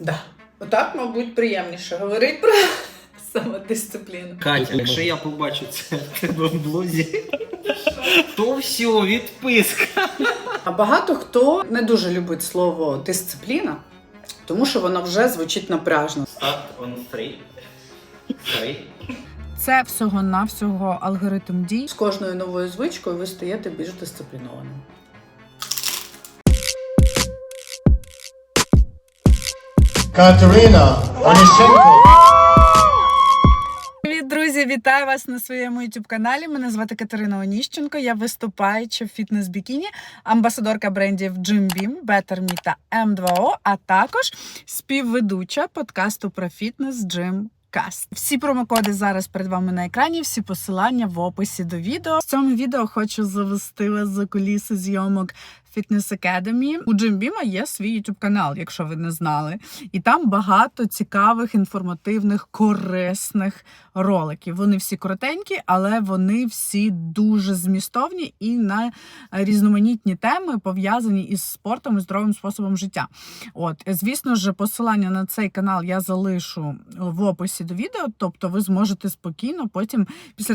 Да. Отак, мабуть, приємніше говорити про самодисципліну. Катя, якщо я побачу це в тебе в блозі, то все, відписка. А багато хто не дуже любить слово дисципліна, тому що воно вже звучить напряжно. Start on three. Three. Це всього-навсього алгоритм дій. З кожною новою звичкою ви стаєте більш дисциплінованим. Катерина Онищенко. Привіт, друзі! Вітаю вас на своєму youtube каналі. Мене звати Катерина Оніщенко. Я виступаюча в фітнес-бікіні, амбасадорка брендів Jim Beam, Better Me та M2O, а також співведуча подкасту про фітнес Jim Cast. Всі промокоди зараз перед вами на екрані, всі посилання в описі до відео. В цьому відео хочу завести вас за куліси зйомок Fitness Academy. У Jim Beam є свій youtube канал, якщо ви не знали. І там багато цікавих, інформативних, корисних роликів. Вони всі коротенькі, але вони всі дуже змістовні і на різноманітні теми пов'язані із спортом і здоровим способом життя. От, звісно ж, посилання на цей канал я залишу в описі до відео, тобто ви зможете спокійно потім, після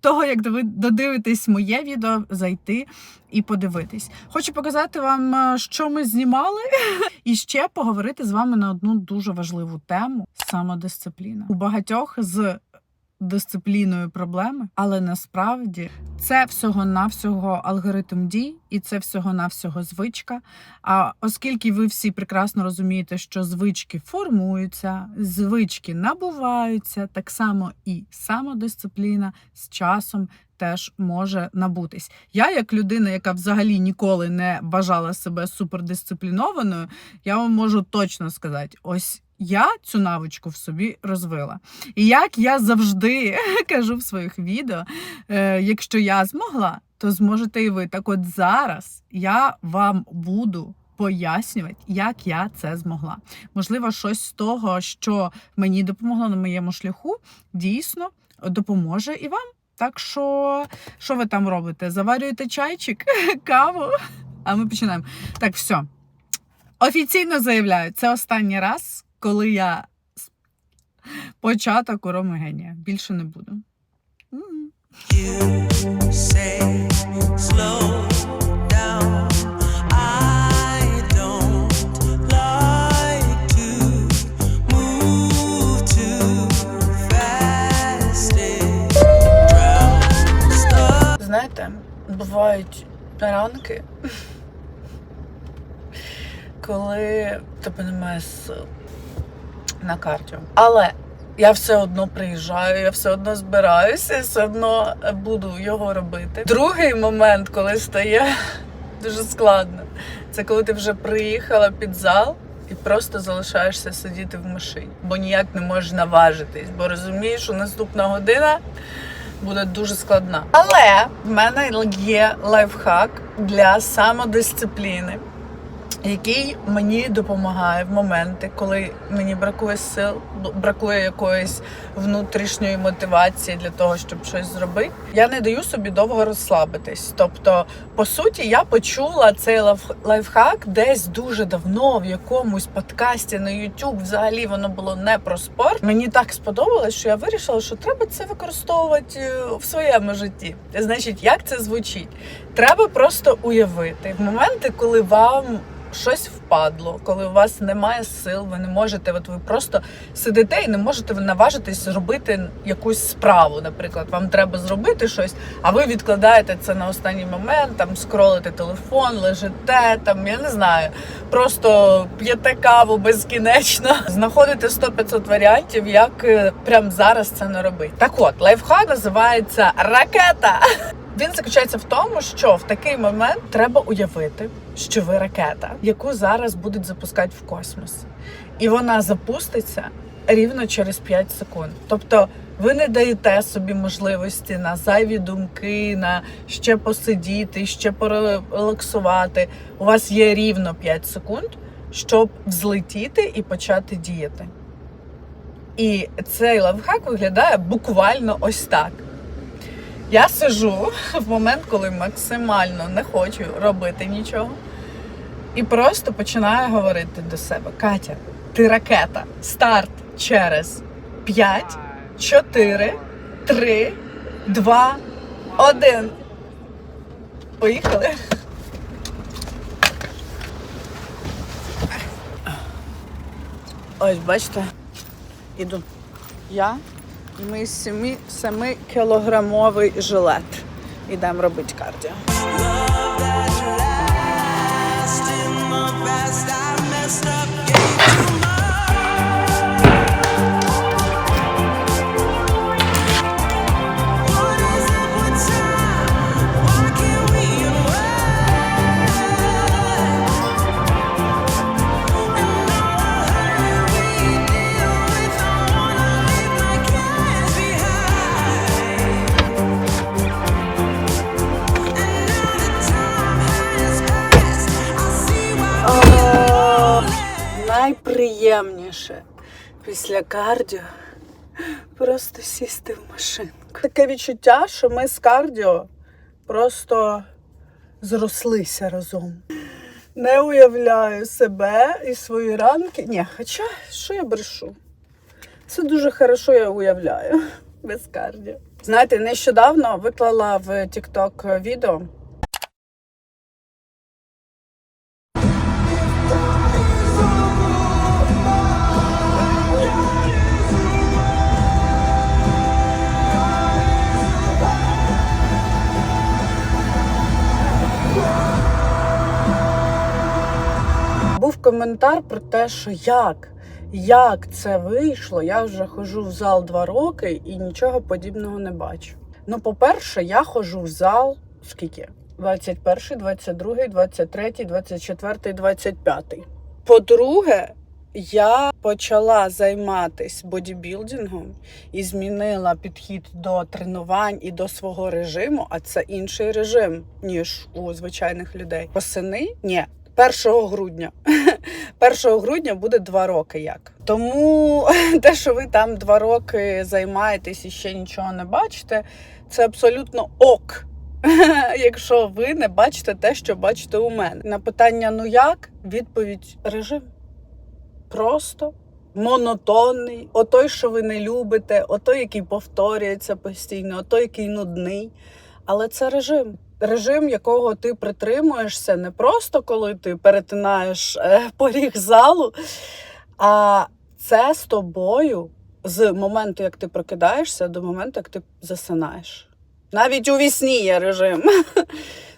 того як ви додивитесь моє відео, зайти і подивитись. Хочу показати вам, е, що ми знімали, і ще поговорити з вами на одну дуже важливу тему самодисципліна. У багатьох з дисципліною проблеми, але насправді це всього-навсього алгоритм дій, і це всього-навсього звичка. А оскільки ви всі прекрасно розумієте, що звички формуються, звички набуваються, так само і самодисципліна з часом теж може набутись. Я, як людина, яка взагалі ніколи не вважала себе супердисциплінованою, я вам можу точно сказати, ось. Я цю навичку в собі розвила. І як я завжди кажу в своїх відео, е, якщо я змогла, то зможете і ви. Так от зараз я вам буду пояснювати, як я це змогла. Можливо, щось з того, що мені допомогло на моєму шляху, дійсно допоможе і вам. Так що, що ви там робите? Заварюєте чайчик, каву? А ми починаємо. Так, все. Офіційно заявляю, це останній раз, коли я початок у Роми Генія. Більше не буду. You say slow бувають ранки, коли в тебе немає сил на кардіо. Але я все одно приїжджаю, я все одно збираюся, і все одно буду його робити. Другий момент, коли стає дуже складно, це коли ти вже приїхала під зал. І просто залишаєшся сидіти в машині, бо ніяк не можеш наважитись, бо розумієш, що наступна година буде дуже складна. Але в мене є лайфхак для самодисципліни, який мені допомагає в моменти, коли мені бракує сил, бракує якоїсь внутрішньої мотивації для того, щоб щось зробити. Я не даю собі довго розслабитись. Тобто, по суті, я почула цей лайф- лайфхак десь дуже давно в якомусь подкасті на YouTube. Взагалі воно було не про спорт. Мені так сподобалось, що я вирішила, що треба це використовувати е, в своєму житті. Значить, як це звучить? Треба просто уявити в моменти, коли вам щось впадло, коли у вас немає сил, ви не можете, от ви просто сидите і не можете наважитись зробити якусь справу. Наприклад, вам треба зробити щось, а ви відкладаєте це на останній момент, там скролите телефон, лежите, там я не знаю, просто п'єте каву безкінечно, знаходите 100-500 варіантів, як е, прямо зараз це не робити. Так от, лайфхак називається ракета. Він заключається в тому, що в такий момент треба уявити, що ви ракета, яку зараз будуть запускати в космос, і вона запуститься рівно через 5 секунд. Тобто ви не даєте собі можливості на зайві думки, на ще посидіти, ще порелаксувати. У вас є рівно 5 секунд, щоб взлетіти і почати діяти. І цей лайфхак виглядає буквально ось так. Я сижу в момент, коли максимально не хочу робити нічого, і просто починаю говорити до себе: Катя, Ти ракета. Старт через 5, 4, 3, 2, 1. Поїхали. Ось, бачите, іду я 7, 7 кілограмовий жилет. Ідемо робити кардіо. Найприємніше після кардіо просто сісти в машинку. Таке відчуття, що ми з кардіо просто зрослися разом. Не уявляю себе і свої ранки. Ні, хоча що я брешу? Це дуже хорошо я уявляю без кардіо. Знаєте, нещодавно виклала в TikTok відео. Коментар про те, що як, як це вийшло. Я вже ходжу в зал два роки і нічого подібного не бачу. Ну, по-перше, я ходжу в зал скільки? 21, 22, 23, 24, 25. По-друге, я почала займатися бодібілдингом і змінила підхід до тренувань і до свого режиму, а це інший режим, ніж у звичайних людей. Восени? Ні. 1 грудня. 1 грудня буде два роки як. Тому те, що ви там два роки займаєтесь і ще нічого не бачите, це абсолютно ок. Якщо ви не бачите те, що бачите у мене. На питання ну як? Відповідь режим. Просто монотонний, отой, що ви не любите, отой, який повторюється постійно, отой, який нудний. Але це режим. Режим, якого ти притримуєшся не просто коли ти перетинаєш е, поріг залу, а це з тобою з моменту, як ти прокидаєшся, до моменту, як ти засинаєш. Навіть у вісні є режим.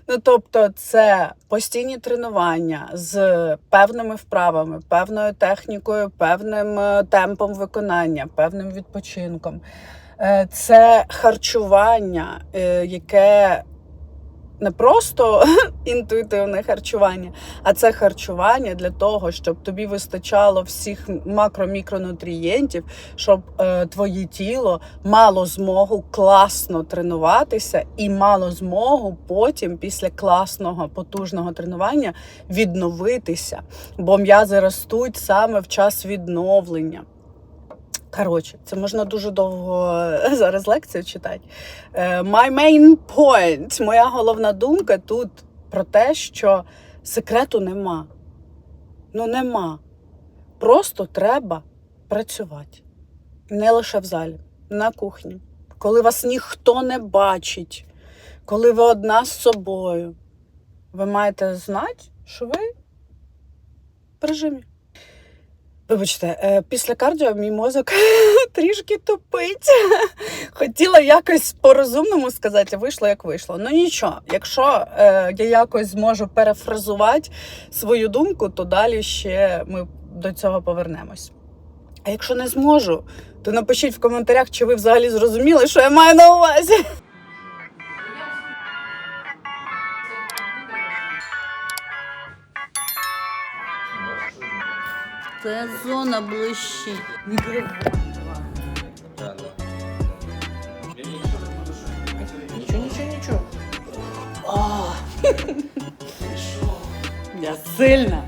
Ну, тобто, це постійні тренування з певними вправами, певною технікою, певним е, темпом виконання, певним відпочинком. Е, Це харчування, яке не просто інтуїтивне харчування, а це харчування для того, щоб тобі вистачало всіх макро-мікронутрієнтів, щоб е, твоє тіло мало змогу класно тренуватися і мало змогу потім, після класного потужного тренування, відновитися. Бо м'язи ростуть саме в час відновлення. Коротше, це можна дуже довго е, зараз лекцію читати. Е, My main point, моя головна думка тут про те, що секрету нема. Ну, нема. Просто треба працювати. Не лише в залі, на кухні. Коли вас ніхто не бачить, коли ви одна з собою, ви маєте знати, що ви в режимі. Вибачте, е, після кардіо мій мозок трішки тупить. Хотіла якось по-розумному сказати, вийшло як вийшло. Ну нічого, якщо е, я якось зможу перефразувати свою думку, то далі ще ми до цього повернемось. А якщо не зможу, то напишіть в коментарях, чи ви взагалі зрозуміли, що я маю на увазі. Це зона блищить. Нічого, нічого, нічого. Я сильна.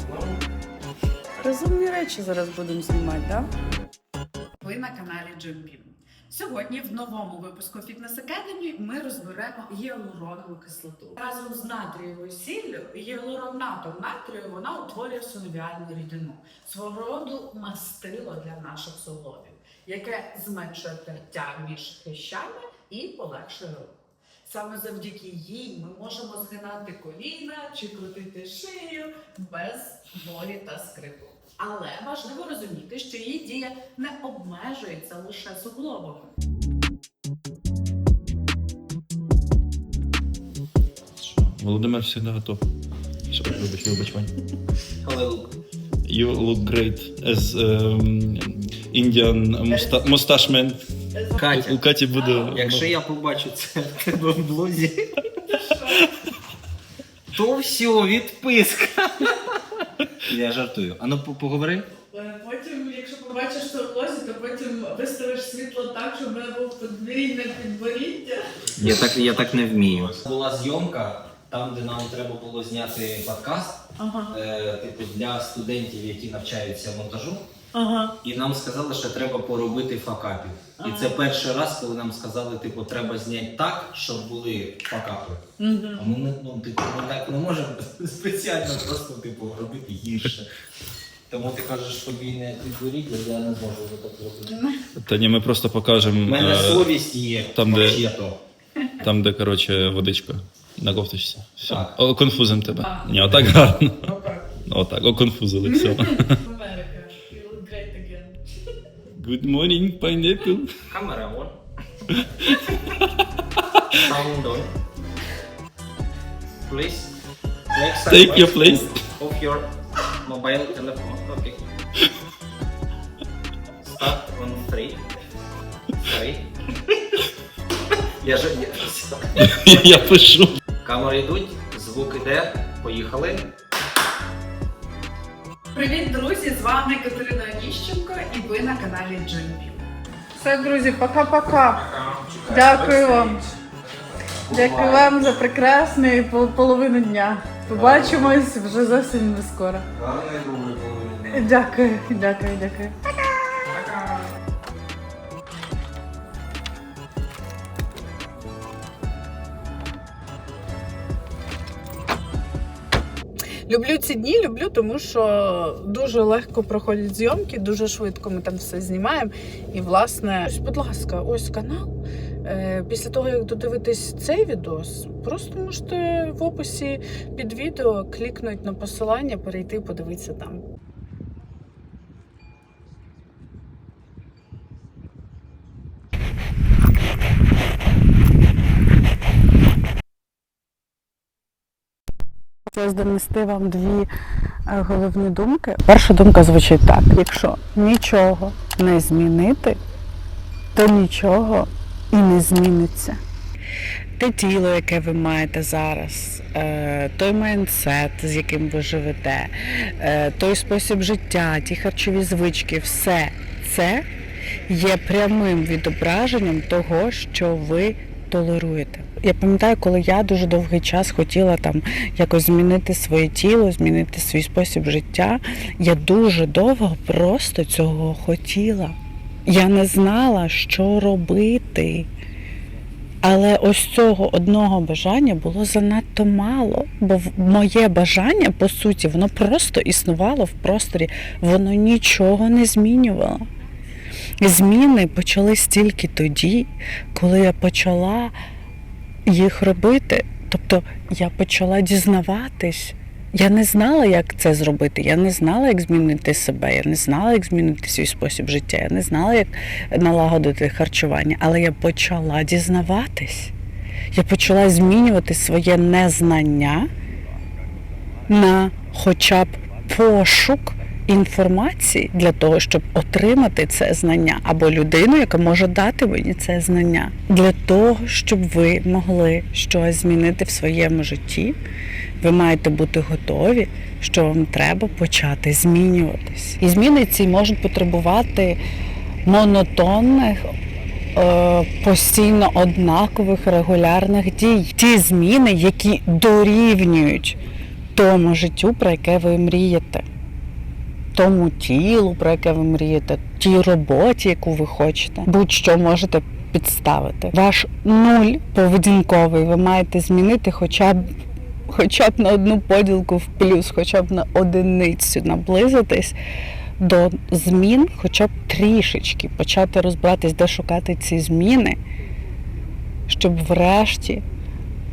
Розумні речі зараз будемо знімати, так? Ви на каналі Джимбім. Сьогодні в новому випуску Fitness Academy ми розберемо гіалуронову кислоту. Разом з натрієвою сіллю гіалуронатом натрію вона утворює синовіальну рідину, свого роду мастило для наших суглобів, яке зменшує тертя між хрящами і полегшує рух. Саме завдяки їй ми можемо згинати коліна чи крутити шию без болі та скрипу. Але важливо розуміти, що її дія не обмежується лише суглобами. Володимир завжди готов. Що, вибач, вибач, Вань. Але лук. You look great as um, Indian musta- mustache man. У Катя, Каті буде. якщо я побачу це в тебе в блузі, то все, відписка. Я жартую. А ну поговори. Е, Потім, якщо побачиш це в лозі, то потім виставиш світло так, щоб в мене був подвійне підборіддя. Я так, я так не вмію. Була зйомка там, де нам треба було зняти подкаст, Ага, е, типу для студентів, які навчаються монтажу. Ага. І нам сказали, що треба поробити факапів. І це перший раз, коли нам сказали, типу, треба зняти так, щоб були факапи. Угу. А ми не, ну, типу, ми так не можемо спеціально просто типу, робити гірше. Тому ти кажеш, подвійне підборіддя, я не зможу так зробити. Та ні, ми просто покажемо. У мене е, совість є. там, де- взагалі-то. там, де, коротше, водичка на кофточці. Все. Так. Оконфузим тебе. А. Ні, отак гарно. Отак. Отак, оконфузили, все. Good morning, pineapple. Камера on. Sound on. Please. Next time Take your place. Of your mobile telephone. Okay. Start on three. Three. Я же я. Я пишу. Камери йдуть, звук іде. Поїхали. Привіт, друзі! З вами Катерина Ніщенко і ви на каналі Джимбі. Все, друзі, пока-пока. Дякую вам. Дякую вам за прекрасний пол- половину дня. Побачимось вже зовсім не скоро. Дякую, дякую, дякую. Люблю ці дні, люблю, тому що дуже легко проходять зйомки, дуже швидко ми там все знімаємо. І, власне, ось, будь ласка, ось канал. Е, Після того, як додивитись цей відос, просто можете в описі під відео клікнути на посилання, перейти, подивитися там. Хотілося донести вам дві е, головні думки. Перша думка звучить так: якщо нічого не змінити, то нічого і не зміниться. Те тіло, яке ви маєте зараз, е, той майндсет, з яким ви живете, е, той спосіб життя, ті харчові звички, все це є прямим відображенням того, що ви толеруєте. Я пам'ятаю, коли я дуже довгий час хотіла там якось змінити своє тіло, змінити свій спосіб життя. Я дуже довго просто цього хотіла. Я не знала, що робити. Але ось цього одного бажання було занадто мало, бо моє бажання, по суті, воно просто існувало в просторі, воно нічого не змінювало. Зміни почались тільки тоді, коли я почала їх робити. Тобто я почала дізнаватись. Я не знала, як це зробити. Я не знала, як змінити себе. Я не знала, як змінити свій спосіб життя. Я не знала, як налагодити харчування. Але я почала дізнаватись. Я почала змінювати своє незнання на хоча б пошук інформації для того, щоб отримати це знання, або людину, яка може дати мені це знання, для того, щоб ви могли щось змінити в своєму житті, ви маєте бути готові, що вам треба почати змінюватись. І зміни ці можуть потребувати монотонних. е, Постійно однакових регулярних дій, ті зміни, які дорівнюють тому життю, про яке ви мрієте. Тому тілу, про яке ви мрієте, тій роботі, яку ви хочете. Будь-що можете підставити. Ваш нуль поведінковий ви маєте змінити хоча б. Хоча б на одну поділку в плюс, хоча б на одиницю наблизитись до змін, хоча б трішечки почати розбиратись, де шукати ці зміни, щоб врешті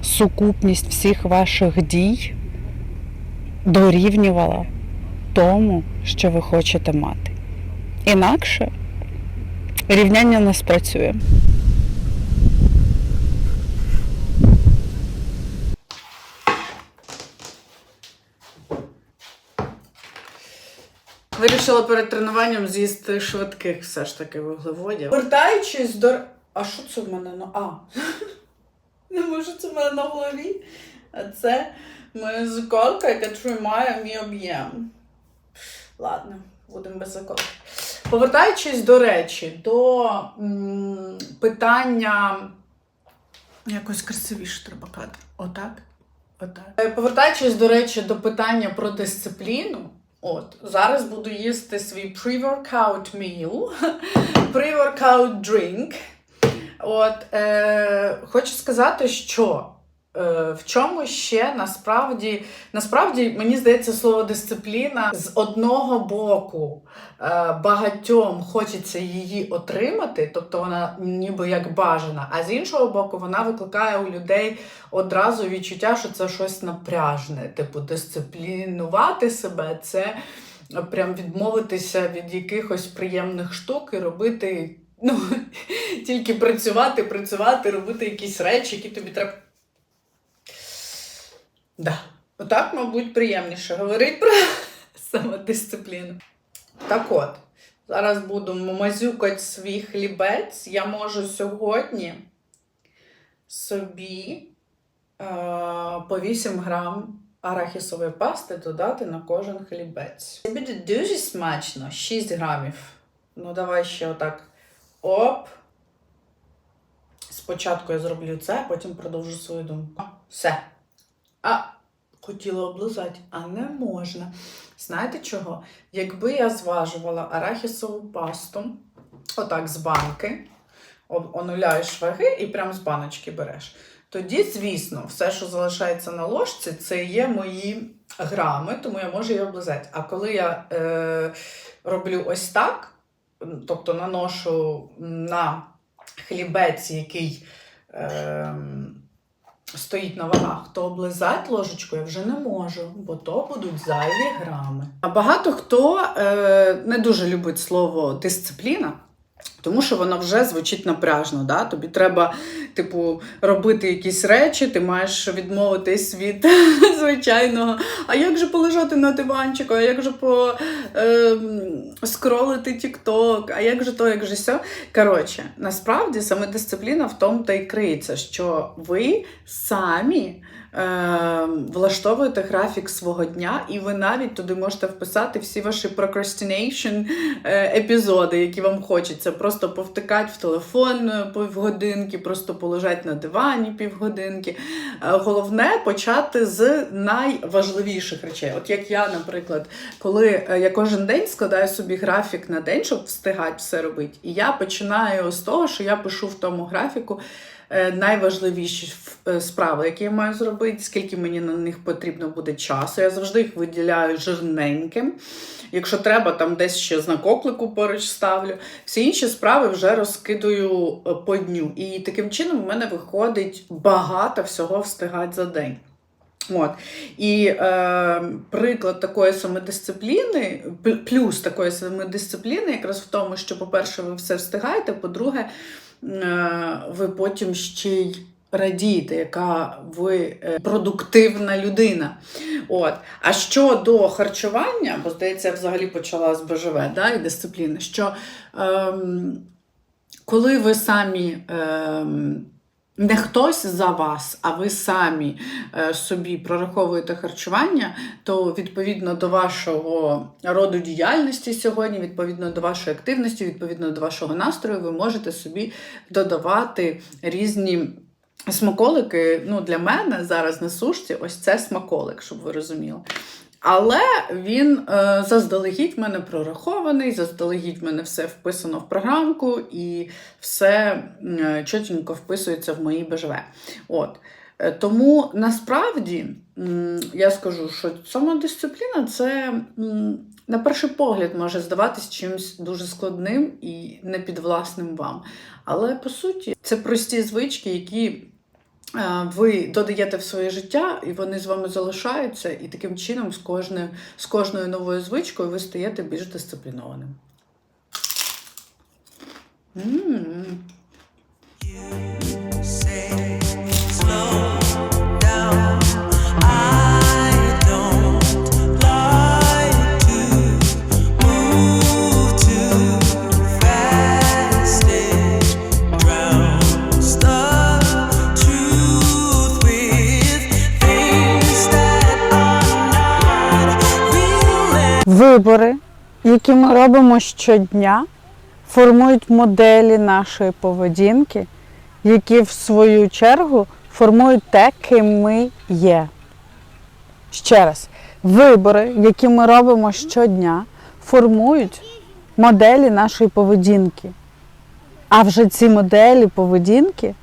сукупність всіх ваших дій дорівнювала тому, що ви хочете мати. Інакше рівняння не спрацює. Вирішила перед тренуванням з'їсти швидких все ж таки вуглеводів. Вертаючись до. А що це в мене на. А. Не може, це в мене на голові. А це моя заколка, яка тримає мій об'єм. Ладно, будемо без заколки. Повертаючись до речі, до м, питання. Якось красивіше треба кадр. Отак. Отак. Е, Повертаючись, до речі, до питання про дисципліну. От, зараз буду їсти свій pre-workout meal, pre-workout drink. От, е, хочу сказати, що в чому ще насправді, насправді мені здається, слово дисципліна з одного боку е, багатьом хочеться її отримати, тобто вона ніби як бажана, а з іншого боку, вона викликає у людей одразу відчуття, що це щось напряжне. Типу, дисциплінувати себе це прям відмовитися від якихось приємних штук і робити. Ну, тільки працювати, працювати, робити якісь речі, які тобі треба. Да. Отак, мабуть, приємніше говорити про самодисципліну. Так от, зараз буду мазюкати свій хлібець. Я можу сьогодні собі е, по 8 грам арахісової пасти додати на кожен хлібець. Це буде дуже смачно, 6 грамів. Ну, давай ще отак. Оп. Спочатку я зроблю це, потім продовжу свою думку. Все. А, хотіла облизати, а не можна. Знаєте чого? Якби я зважувала арахісову пасту, отак з банки, онуляєш ваги і прям з баночки береш. Тоді, звісно, все, що залишається на ложці, це є мої грами, тому я можу її облизати. А коли я е, роблю ось так, тобто наношу на хлібець, який е, стоїть на вагах, то облизати ложечку я вже не можу, бо то будуть зайві грами. А багато хто е, не дуже любить слово дисципліна. Тому що воно вже звучить напряжно. Да? Тобі треба, типу, робити якісь речі, ти маєш відмовитись від звичайного. А як же полежати на диванчику, а як же по е, скролити TikTok, а як же то, як же сьо. Коротше, насправді саме дисципліна в тому та й криється, що ви самі. Е, влаштовуєте графік свого дня, і ви навіть туди можете вписати всі ваші procrastination е, епізоди, які вам хочеться. Просто повтикати в телефон е, півгодинки, просто полежати на дивані півгодинки. Е, Головне почати з найважливіших речей. От як я, наприклад, коли я кожен день складаю собі графік на день, щоб встигати все робити, і я починаю з того, що я пишу в тому графіку. Е, Найважливіші е, справи, які я маю зробити, скільки мені на них потрібно буде часу. Я завжди їх виділяю жирненьким. Якщо треба, там десь ще знак оклику поруч ставлю. Всі інші справи вже розкидую е, по дню. І таким чином в мене виходить багато всього встигати за день. От. І е, приклад такої самодисципліни, плюс такої самодисципліни, якраз в тому, що, по-перше, ви все встигаєте, по-друге, ви потім ще й радієте, яка ви е, продуктивна людина. От. А щодо харчування, бо здається, я взагалі почала з БЖВ да, і дисципліни, що ем, коли ви самі. Ем, не хтось за вас, а ви самі е, собі прораховуєте харчування, то відповідно до вашого роду діяльності сьогодні, відповідно до вашої активності, відповідно до вашого настрою, ви можете собі додавати різні смаколики. Ну, для мене зараз на сушці ось це смаколик, щоб ви розуміли. Але він е, заздалегідь мене прорахований, заздалегідь мене все вписано в програмку і все е, чотенько вписується в мої БЖВ. От. Е, Тому насправді м, я скажу, що самодисципліна це м, на перший погляд може здаватись чимось дуже складним і непідвласним вам. Але по суті, це прості звички, які ви додаєте в своє життя, і вони з вами залишаються, і таким чином з кожною, з кожною новою звичкою ви стаєте більш дисциплінованим. М. I Вибори, які ми робимо щодня, формують моделі нашої поведінки, які в свою чергу формують те, ким ми є. Ще раз, вибори, які ми робимо щодня, формують моделі нашої поведінки. А вже ці моделі поведінки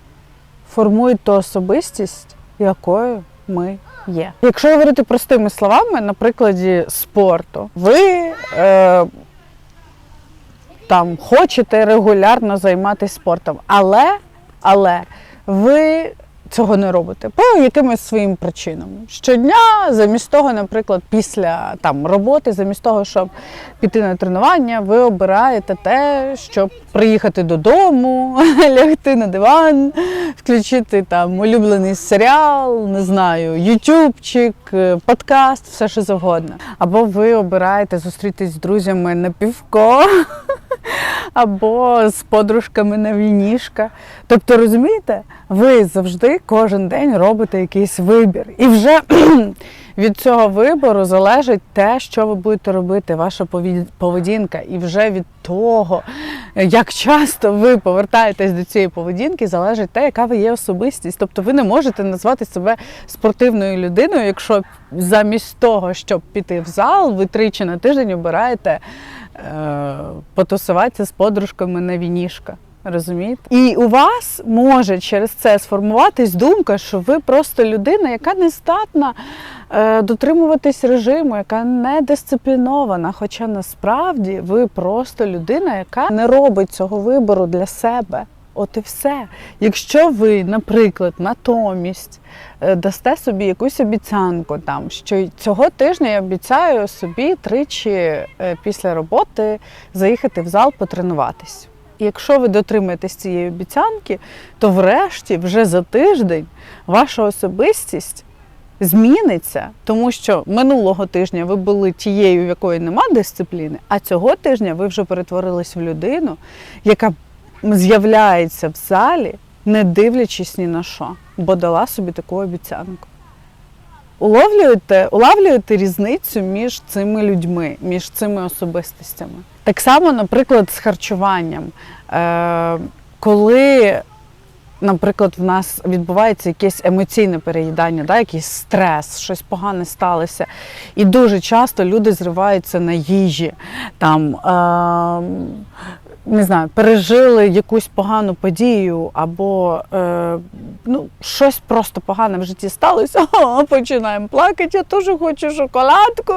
формують ту особистість, якою ми є. Якщо говорити простими словами, на прикладі спорту, ви е, там хочете регулярно займатися спортом, але, але ви цього не робите по якимось своїм причинам. Щодня, замість того, наприклад, після там роботи, замість того, щоб піти на тренування, ви обираєте те, щоб приїхати додому, лягти на диван, включити там улюблений серіал, не знаю, ютубчик, е, подкаст, все що завгодно. Або ви обираєте зустрітись з друзями на півко, або з подружками на вінішка. Тобто, розумієте, ви завжди кожен день робите якийсь вибір. І вже від цього вибору залежить те, що ви будете робити, ваша поведінка. І вже від того, як часто ви повертаєтесь до цієї поведінки, залежить те, яка ви є особистість. Тобто ви не можете назвати себе спортивною людиною, якщо замість того, щоб піти в зал, ви тричі на тиждень обираєте е, потусуватися з подружками на вінішка. Розумієте? І у вас може через це сформуватись думка, що ви просто людина, яка не здатна е, дотримуватись режиму, яка не дисциплінована. Хоча насправді ви просто людина, яка не робить цього вибору для себе. От і все. Якщо ви, наприклад, натомість е, дасте собі якусь обіцянку, там що цього тижня я обіцяю собі тричі е, після роботи заїхати в зал потренуватись. Якщо ви дотримаєтесь цієї обіцянки, то врешті, вже за тиждень, ваша особистість зміниться, тому що минулого тижня ви були тією, в якої нема дисципліни, а цього тижня ви вже перетворились в людину, яка з'являється в залі, не дивлячись ні на що, бо дала собі таку обіцянку. Уловлюєте, улавлюєте різницю між цими людьми, між цими особистостями. Так само, наприклад, з харчуванням. Е, коли, наприклад, в нас відбувається якесь емоційне переїдання, да, якийсь стрес, щось погане сталося. І дуже часто люди зриваються на їжі. Там, е, не знаю, пережили якусь погану подію, або е, ну, щось просто погане в житті сталося, о, починаємо плакати, я теж хочу шоколадку.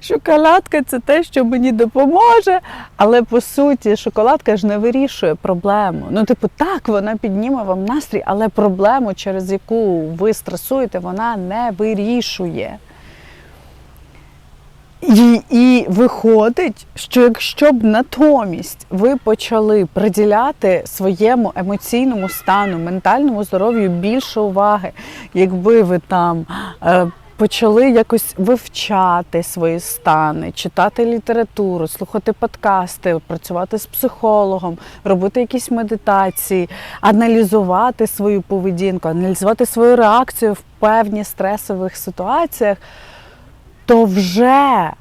Шоколадка це те, що мені допоможе. Але по суті, шоколадка ж не вирішує проблему. Ну, типу, так, вона підніме вам настрій, але проблему, через яку ви стресуєте, вона не вирішує. І, і виходить, що якщо б натомість ви почали приділяти своєму емоційному стану, ментальному здоров'ю більше уваги, якби ви там е, почали якось вивчати свої стани, читати літературу, слухати подкасти, працювати з психологом, робити якісь медитації, аналізувати свою поведінку, аналізувати свою реакцію в певні стресових ситуаціях, то вже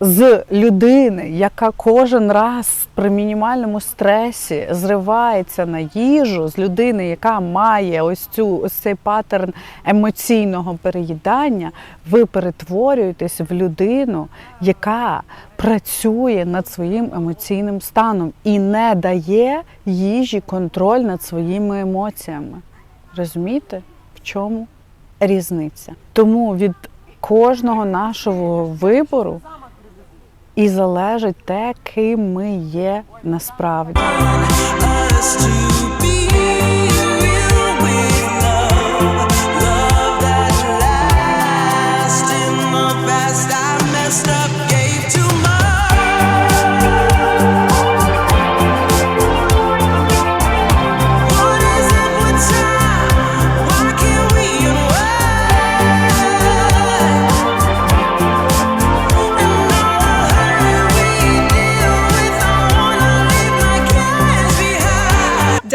з людини, яка кожен раз при мінімальному стресі зривається на їжу, з людини, яка має ось цю ось цей паттерн емоційного переїдання, ви перетворюєтесь в людину, яка працює над своїм емоційним станом і не дає їжі контроль над своїми емоціями. Розумієте, в чому різниця? Тому від кожного нашого вибору і залежить те, ким ми є насправді.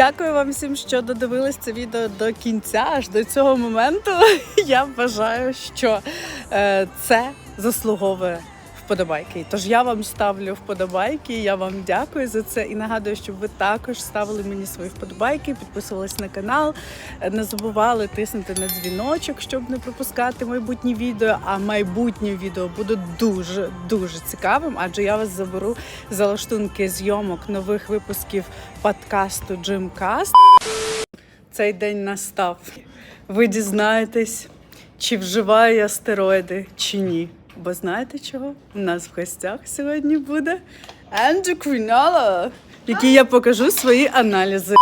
Дякую вам всім, що додивились це відео до кінця, аж до цього моменту. Я вважаю, що е, це заслуговує вподобайки. Тож я вам ставлю вподобайки. Я вам дякую за це і нагадую, щоб ви також ставили мені свої вподобайки, підписувались на канал, е, не забували тиснути на дзвіночок, щоб не пропускати майбутні відео. А майбутнє відео буде дуже дуже цікавим, адже я вас заберу за лаштунки зйомок нових випусків подкасту Джимкаст. Цей день настав. Ви дізнаєтесь, чи вживаю я стероїди, чи ні. Бо знаєте чого? У нас в гостях сьогодні буде ендокринолог, який я покажу свої аналізи.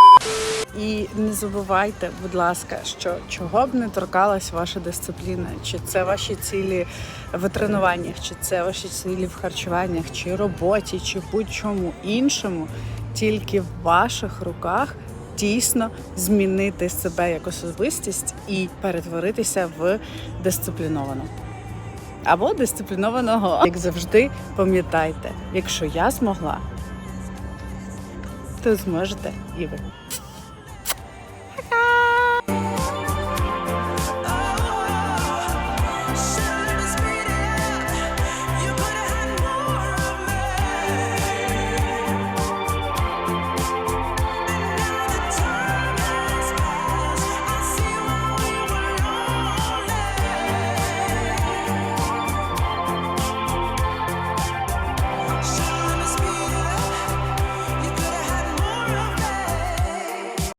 І не забувайте, будь ласка, що чого б не торкалась ваша дисципліна, чи це ваші цілі в тренуваннях, чи це ваші цілі в харчуваннях, чи роботі, чи будь-чому іншому, тільки в ваших руках дійсно змінити себе як особистість і перетворитися в дисципліновану. Або дисциплінованого. Як завжди, пам'ятайте, якщо я змогла, то зможете і ви.